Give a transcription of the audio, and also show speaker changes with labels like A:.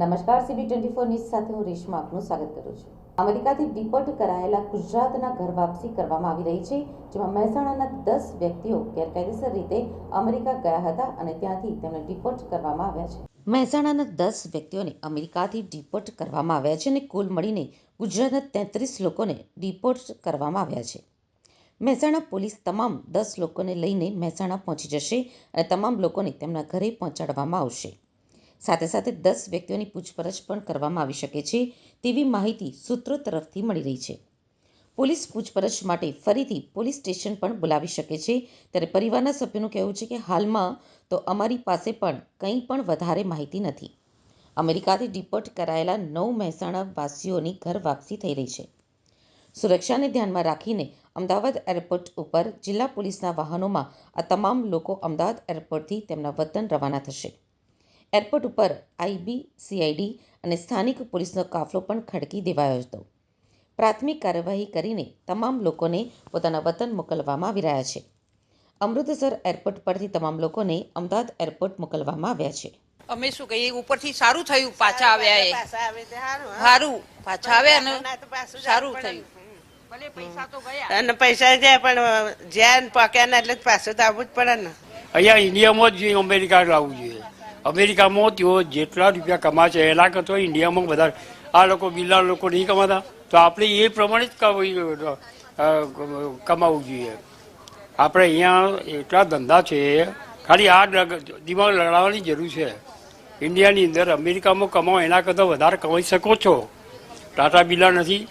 A: નમસ્કાર CB twenty four news સાથે હું રેશમા આપનું સ્વાગત કરું છું. અમેરિકાથી ડિપોર્ટ કરાયેલા ગુજરાતના ઘર વાપસી કરવામાં આવી રહી છે, જેમાં મહેસાણાના દસ વ્યક્તિઓ ગેરકાયદેસર રીતે અમેરિકા ગયા હતા અને ત્યાંથી તેમને ડિપોર્ટ કરવામાં આવ્યા છે. મહેસાણાના દસ વ્યક્તિઓને અમેરિકાથી ડિપોર્ટ કરવામાં આવ્યા છે અને કુલ મળીને ગુજરાતના તેત્રીસ લોકોને ડિપોર્ટ કરવામાં આવ્યા છે. મહેસાણા પોલીસ તમામ દસ લોકોને લઈને મહેસાણા પહોંચી જશે અને તમામ લોકોને તેમના ઘરે પહોંચાડવામાં આવશે. સાથે સાથે દસ વ્યક્તિઓની પૂછપરછ પણ કરવામાં આવી શકે છે તેવી માહિતી સૂત્રો તરફથી મળી રહી છે. પોલીસ પૂછપરછ માટે ફરીથી પોલીસ સ્ટેશન પણ બોલાવી શકે છે. ત્યારે પરિવારના સભ્યોનું કહેવું છે કે હાલમાં તો અમારી પાસે પણ કંઈ પણ વધારે માહિતી નથી. અમેરિકાથી ડિપોર્ટ કરાયેલા નવ મહેસાણા વાસીઓની ઘર વાપસી થઈ રહી છે. સુરક્ષાને ધ્યાનમાં રાખીને અમદાવાદ એરપોર્ટ ઉપર જિલ્લા પોલીસના વાહનોમાં આ તમામ લોકો અમદાવાદ એરપોર્ટથી તેમના વતન રવાના થશે. એરપોર્ટ ઉપર આઈબી સીઆઈડી અને સ્થાનિક પોલીસનો કાફલો પણ ખડકી દેવાયો હતો. પ્રાથમિક કાર્યવાહી કરીને તમામ લોકોને પોતાના વતન મોકલવામાં આવી રહ્યા છે. અમૃતસર એરપોર્ટ પરથી તમામ લોકોને અમદાવાદ એરપોર્ટ મોકલવામાં આવ્યા છે.
B: અમે શું કહીએ ઉપરથી સારું થયું પાછા આવ્યા એ.
C: પાછા આવે તે હારું, હા.
B: સારું પાછા આવ્યા ને
C: ના તો પાછું જ
B: સારું થયું. ભલે પૈસા તો ગયા.
C: અને પૈસા જાય પણ જ્યાં પક્યા ને એટલે પાછું તો આવવું જ પડે ને.
D: અહીંયા ઇન્ડિયામાં જ અમેરિકા લાવવું જોઈએ. અમેરિકામાં તેઓ જેટલા રૂપિયા કમાશે, એના કરતાં ઇન્ડિયામાં વધારે. આ લોકો બિલ્લા લોકો નહીં કમાતા. તો આપણે એ પ્રમાણે જ કમાવું જોઈએ. આપણે અહીંયા એટલા ધંધા છે, ખાલી આ દિમાગ લડાવવાની જરૂર છે. ઇન્ડિયાની અંદર અમેરિકામાં કમાવો એના કરતાં વધારે કમાઈ શકો છો. ટાટા બિલા નથી.